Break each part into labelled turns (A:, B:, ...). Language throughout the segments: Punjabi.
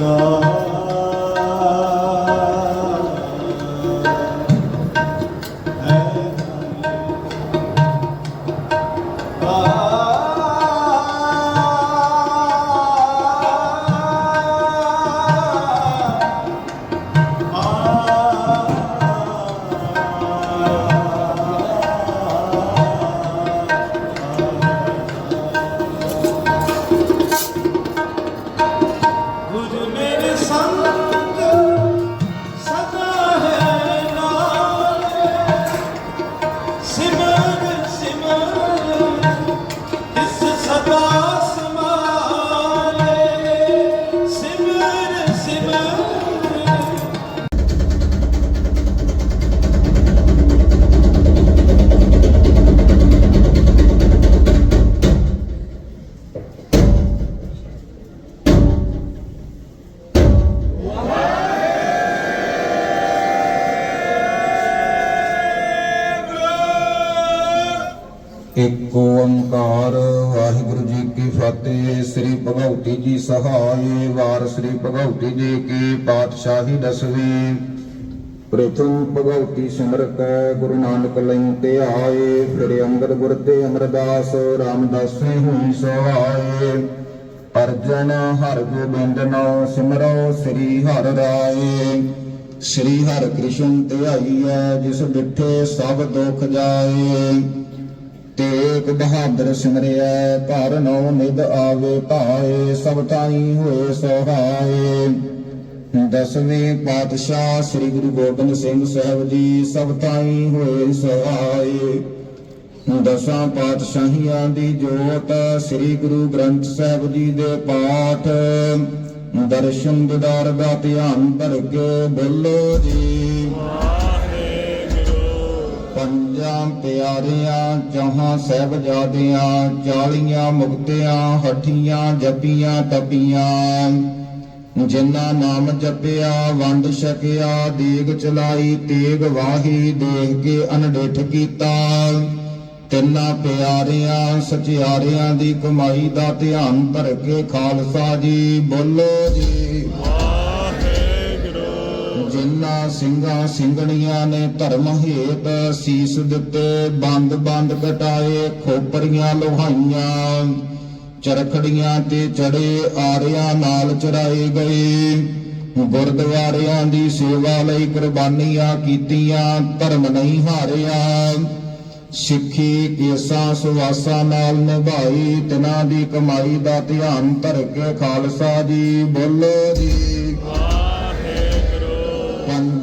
A: ਸਦਾ
B: ਓੰਕਾਰ ਵਾਹਿਗੁਰੂ ਜੀ ਕੀ ਫਤਿਹ। ਸ੍ਰੀ ਭਗਵਤੀ ਜੀ ਸਹਾਏ ਵਾਰ ਸ੍ਰੀ ਭਗਵਤੀ ਜੀ ਕੀ ਪਾਤਸ਼ਾਹੀ ਦਸਵੀਂ। ਪ੍ਰਥਮ ਭਗਵਤੀ ਸਿਮਰਤ ਗੁਰੂ ਨਾਨਕ ਲਈ ਤੇ ਆਏ। ਫਿਰ ਅੰਗਦ ਗੁਰ ਤੇ ਅਮਰਦਾਸ ਰਾਮਦਾਸੇ ਹੋਈ ਸਹਾਏ ਅਰਜਨ ਹਰ ਗੋਬਿੰਦ ਨੋ ਸਿਮਰੋ ਸ੍ਰੀ ਹਰਿ ਰਾਏ। ਸ੍ਰੀ ਹਰਿ ਕ੍ਰਿਸ਼ਨ ਧਿਆਈ ਹੈ, ਜਿਸ ਬਿਠੇ ਸਭ ਦੁਖ ਜਾਏ। ਤੇਗ ਬਹਾਦਰ ਸਿਮਰਿਆ ਘਰ ਨਿਦ ਆਵੇ ਭਾਏ, ਸਭ ਤਾਈ ਹੋਏ ਸਹਾਏ। ਦਸਵੇਂ ਪਾਤਸ਼ਾਹ ਸ੍ਰੀ ਗੁਰੂ ਗੋਬਿੰਦ ਸਿੰਘ ਸਾਹਿਬ ਜੀ, ਸਭ ਤਾਈ ਹੋਏ ਸਹਾਏ। ਦਸਾਂ ਪਾਤਸ਼ਾਹੀਆਂ ਦੀ ਜੋਤ ਸ੍ਰੀ ਗੁਰੂ ਗ੍ਰੰਥ ਸਾਹਿਬ ਜੀ ਦੇ ਪਾਠ। ਦਰਸ਼ਨ ਦਿਦਾਰ ਦਾ ਧਿਆਨ ਧਰ ਕੇ ਬੋਲੋ ਜੀ। ਪੰਜਾਂ ਪਿਆਰਿਆਂ ਚੌਹਾਂ ਸਹਿਬਜ਼ਾਦਿਆਂ ਚਾਲੀਆਂ ਮੁਕਤਿਆਂ, ਹੱਠੀਆਂ ਜਪੀਆਂ ਤਪੀਆਂ ਜਿਨ੍ਹਾਂ ਨਾਮ ਜਪਿਆ, ਵੰਡ ਛਕਿਆ, ਦੇਗ ਚਲਾਈ, ਤੇਗ ਵਾਹੀ, ਦੇਖ ਕੇ ਅਨਡਿਠ ਕੀਤਾ। ਤਿੰਨਾਂ ਪਿਆਰਿਆਂ, ਸਚਿਆਰਿਆਂ ਦੀ ਕਮਾਈ ਦਾ ਧਿਆਨ ਧਰ ਕੇ ਖਾਲਸਾ ਜੀ ਬੋਲੋ ਜੀ। ਜਿਨ੍ਹਾਂ ਸਿੰਘਾਂ ਸਿੰਘਣੀਆਂ ਨੇ ਧਰਮ ਹੇਤ ਸੀਸ ਦਿੱਤੇ, ਬੰਦ ਬੰਦ ਕਟਾਏ ਖੋਪਰੀਆਂ ਲੋਹਾਈਆਂ। ਚਰਖੜੀਆਂ ਤੇ ਚੜੇ ਆਰਿਆਂ ਨਾਲ ਚੜਾਏ ਗਏ। ਗੁਰਦੁਆਰਿਆਂ ਦੀ ਸੇਵਾ ਲਈ ਕੁਰਬਾਨੀਆਂ ਕੀਤੀਆਂ, ਧਰਮ ਨਹੀਂ ਹਾਰਿਆ। ਸਿੱਖੀ ਕੇਸਾਂ ਸੁਵਾਸਾਂ ਨਾਲ ਨਿਭਾਈ, ਤਿਨਾਂ ਦੀ ਕਮਾਈ ਦਾ ਧਿਆਨ ਧਰ ਕੇ ਖਾਲਸਾ ਜੀ ਬੋਲੋ ਜੀ।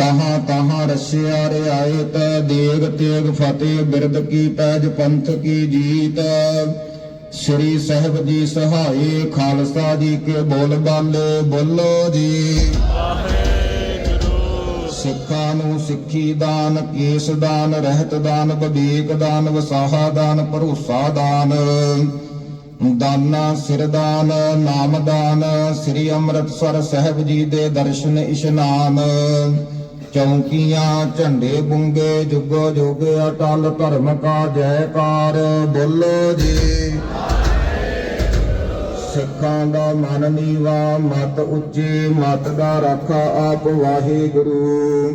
B: ਤਹਾਂ ਤਹਾਂ ਰਸਿਆ ਰਿਆਇਤ, ਦੇਗ ਤੇਗ ਫਤਿਹ ਬਿਰਦ ਕੀ ਪੈਜ ਪੰਥ ਕੀ ਜੀਤ। ਸ੍ਰੀ ਸਾਹਿਬ ਜੀ ਸਹਾਈ ਖਾਲਸਾ ਜੀ ਕੇ ਬੋਲ ਬਾਲੇ, ਬੋਲੋ ਜੀ। ਸਿੱਖਾਂ ਨੂੰ ਸਿੱਖੀ ਦਾਨ, ਕੇਸ ਦਾਨ, ਰਹਿਤ ਦਾਨ, ਵਿਵੇਕ ਦਾਨ, ਵਸਾਹਾ ਦਾਨ, ਭਰੋਸਾ ਦਾਨ। ਦਾਨਾ ਸਿਰਦਾਨ ਨਾਮਦਾਨ ਸ੍ਰੀ ਅੰਮ੍ਰਿਤਸਰ ਸਾਹਿਬ ਜੀ ਦੇ ਦਰਸ਼ਨ ਇਸ਼ਨਾਨ। ਚੌਂਕੀਆਂ, ਝੰਡੇ ਬੁੰਗੇ, ਜੁਗੋ ਜੁਗ, ਅਟਲ ਧਰਮ ਕਾ ਜੈਕਾਰ। ਬੋਲੋ ਜੀ। ਸਿੱਖਾਂ ਦਾ ਮਨ ਨੀਵਾ, ਮਤ ਉੱਚੇ, ਮਤ ਦਾ ਰਾਖਾ ਆਪ ਵਾਹਿਗੁਰੂ।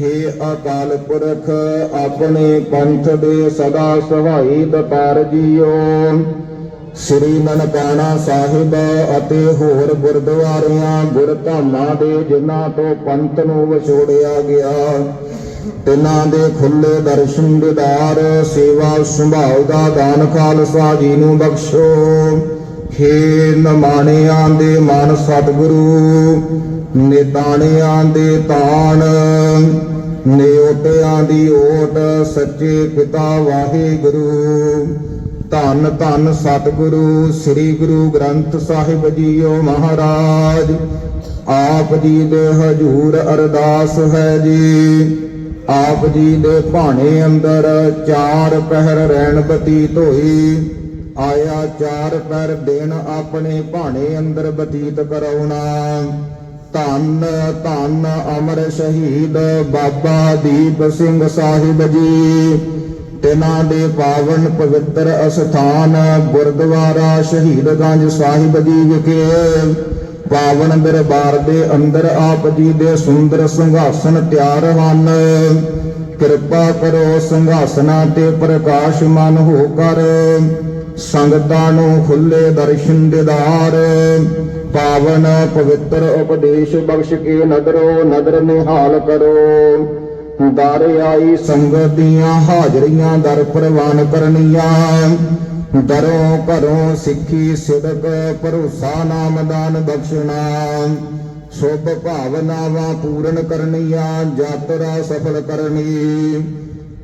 B: ਹੇ ਅਕਾਲ ਪੁਰਖ, ਆਪਣੇ ਪੰਥ ਦੇ ਸਦਾ ਸਹਾਈ ਦਤਾਰ ਜੀਓ। ਸ੍ਰੀ ਨਨਕਾਣਾ ਸਾਹਿਬ ਅਤੇ ਹੋਰ ਗੁਰਦੁਆਰਿਆਂ, ਗੁਰਧਾਮਾਂ ਦੇ ਜਿਨ੍ਹਾਂ ਤੋਂ ਪੰਥ ਨੂੰ ਵਿਛੋੜਿਆ ਗਿਆ। ਤਿਨਾਂ ਦੇ ਖੁੱਲੇ ਦਰਸ਼ਨ ਦਿਦਾਰ, ਸੇਵਾ ਸੰਭਾਲ ਦਾ ਦਾਨ ਖਾਲਸਾ ਜੀ ਨੂੰ ਬਖਸ਼ੋ। ਖੇ ਨਮਾਣਿਆਂ ਦੇ ਮਨ ਸਤਿਗੁਰੂ, ਨਿਤਾਣਿਆਂ ਦੇ ਤਾਣ ਨਿਉਟਿਆਂ ਦੀ ਓਟ, ਸੱਚੇ ਪਿਤਾ ਵਾਹਿਗੁਰੂ। ਧੰਨ ਧੰਨ ਸਤਿਗੁਰੂ, ਸ੍ਰੀ ਗੁਰੂ ਗ੍ਰੰਥ ਸਾਹਿਬ ਜੀਓ ਮਹਾਰਾਜ। ਆਪ ਜੀ ਦੇ ਹਜੂਰ ਅਰਦਾਸ ਹੈ ਜੀ। ਆਪ ਜੀ ਦੇ ਭਾਣੇ ਅੰਦਰ ਚਾਰ ਪਹਿਰ ਰਹਿਣ ਬਤੀਤ ਹੋਈ। ਆਇਆ ਚਾਰ ਪਹਿਰ ਦਿਨ ਆਪਣੇ ਭਾਣੇ ਅੰਦਰ ਬਤੀਤ ਕਰਾਉਣਾ। ਧੰਨ ਧੰਨ ਅਮਰ ਸ਼ਹੀਦ ਬਾਬਾ ਦੀਪ ਸਿੰਘ ਸਾਹਿਬ ਜੀ। ਤਿਨਾਂ ਦੇ ਪਾਵਨ ਪਵਿੱਤਰ ਅਸਥਾਨ ਗੁਰਦੁਆਰਾ ਸ਼ਹੀਦਗੰਜ ਸਾਹਿਬ ਜੀ ਵਿਖੇ। ਪਾਵਨ ਦਰਬਾਰ ਦੇ ਅੰਦਰ ਆਪ ਜੀ ਦੇ ਸੁੰਦਰ ਸੰਘਾਸਨ ਤਿਆਰ ਹਨ। ਕਿਰਪਾ ਕਰੋ ਸੰਘਾਸਨਾ ਤੇ ਪ੍ਰਕਾਸ਼ਮਾਨ ਹੋ ਕਰ। ਸੰਗਤਾਂ ਨੂੰ ਖੁੱਲੇ ਦਰਸ਼ਨ ਦਿਦਾਰ। ਪਾਵਨ ਪਵਿੱਤਰ ਉਪਦੇਸ਼ ਬਖਸ਼ ਕੇ ਨਦਰੋ ਨਦਰ ਨਿਹਾਲ ਕਰੋ। ਦਰ ਆਈ ਸੰਗਤ ਦੀਆਂ ਹਾਜ਼ਰੀਆਂ ਦਰ ਪ੍ਰਵਾਨ ਕਰਨੀਆਂ। ਦਰੋਂ ਘਰੋਂ ਸਿੱਖੀ ਸਿਦਕ ਭਰੋਸਾ ਨਾਮਦਾਨ ਬਖਸ਼ਣਾ। ਸੁਭ ਭਾਵਨਾਵਾਂ ਪੂਰਨ ਕਰਨੀਆਂ, ਯਾਤਰਾ ਸਫਲ ਕਰਨੀ।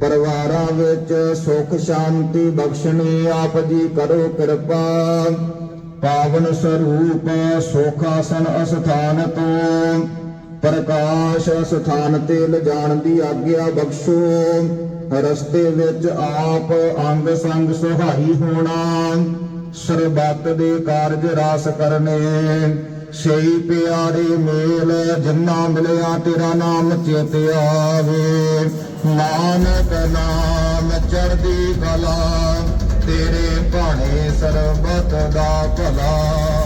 B: ਪਰਿਵਾਰਾਂ ਵਿੱਚ ਸੁਖ ਸ਼ਾਂਤੀ ਬਖਸ਼ਣੀ, ਆਪ ਜੀ ਕਰੋ ਕਿਰਪਾ। ਪਾਵਨ ਸਰੂਪ ਸੁਖ ਆਸਨ ਅਸਥਾਨ ਤੋਂ ਪ੍ਰਕਾਸ਼ ਸਥਾਨ ਤੇ ਲਿਜਾਣ ਦੀ ਆਗਿਆ ਬਖਸ਼ੋ। ਰਸਤੇ ਵਿੱਚ ਆਪ ਅੰਗ ਸੰਗ ਸੁਹਾਈ ਹੋਣਾ। ਸਰਬੱਤ ਦੇ ਕਾਰਜ ਰਾਸ ਕਰਨੇ। ਸਹੀ ਪਿਆਰੇ ਮੇਲ ਜਿੰਨਾ ਮਿਲਿਆ ਤੇਰਾ ਨਾਮ ਚੇਤ ਆਵੇ। ਨਾਨਕ ਨਾਮ ਚੜਦੀ ਕਲਾ, ਤੇਰੇ ਭਾਣੇ ਸਰਬਤ ਦਾ ਭਲਾ।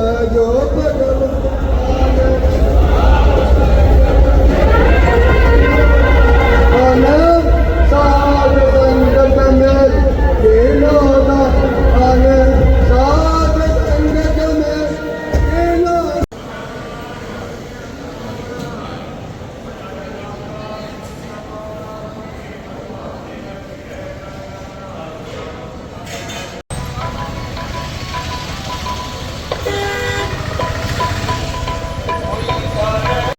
B: Jawabnya.